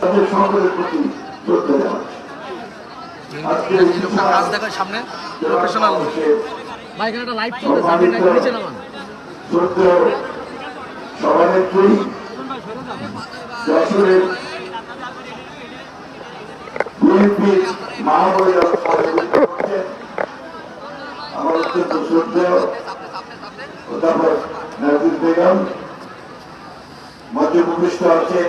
তাদের সকলের প্রতি শ্রদ্ধা জানাচ্ছি আজকে কাজ দেখায় সামনে প্রফেশনাল ভাই এখানে একটা লাইভ চলতেছে আপনি নিচে নামান। শ্রদ্ধেয় যশোরের বিএনপি মহাবলীরা সহযোগিতা করছেন আমার অত্যন্ত শ্রদ্ধেয় অধ্যাপক নাজির বেগম মধ্যে আছেন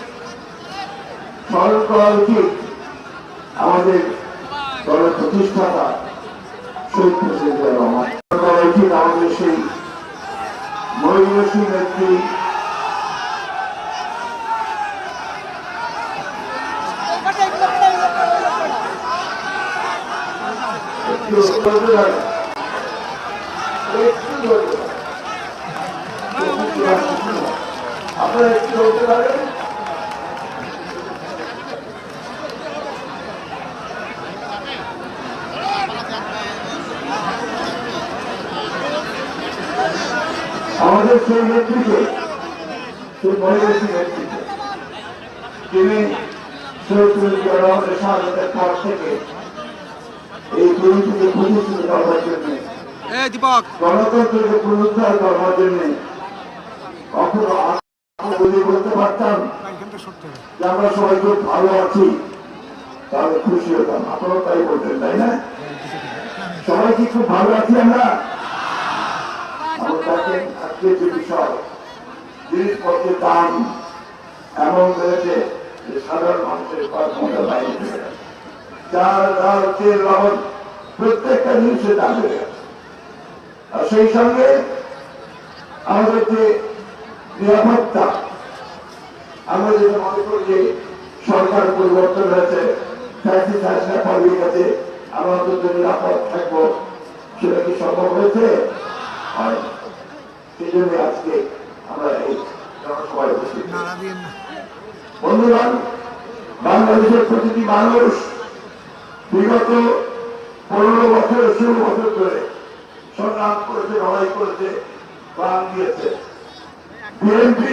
স্মরণ করা উচিত আমাদের দলের প্রতিষ্ঠাতা শহীদ প্রেসিডেন্ট রহমান। স্মরণ করা উচিত আমাদের সেই মহিষী নেত্রী? আপনারা একটু বলতে পারেন? আমাদের সেই সেই মহিষী নেতৃত্বে তিনি যে আমরা সবাই ভালো আছি খুশি হতাম আপনারাও তাই বলতেন তাই না সবাই কি খুব ভালো আছি আমরা দেখেন আজকে যে বিষয় জিনিসপত্রের দাম এমন বেড়েছে যে সাধারণ মানুষের ক্ষমতা বাইরে চলে ডাল তেল লবণ প্রত্যেকটা জিনিসের দাম বেড়ে গেছে। আর সেই সঙ্গে আমাদের যে নিরাপত্তা, আমরা যেটা মনে করি যে সরকার পরিবর্তন হয়েছে ফ্যাসি ফ্যাসলা পালিয়ে গেছে, আমরা অন্তত নিরাপদ থাকব, সেটা কি সম্ভব হয়েছে? হয় সেই জন্য আজকে বন্ধুগণ বাংলাদেশের প্রতিটি মানুষ বিগত পনেরো বছর, ষোলো বছর ধরে সংগ্রাম করেছে, লড়াই করেছে, প্রাণ দিয়েছে। বিএনপি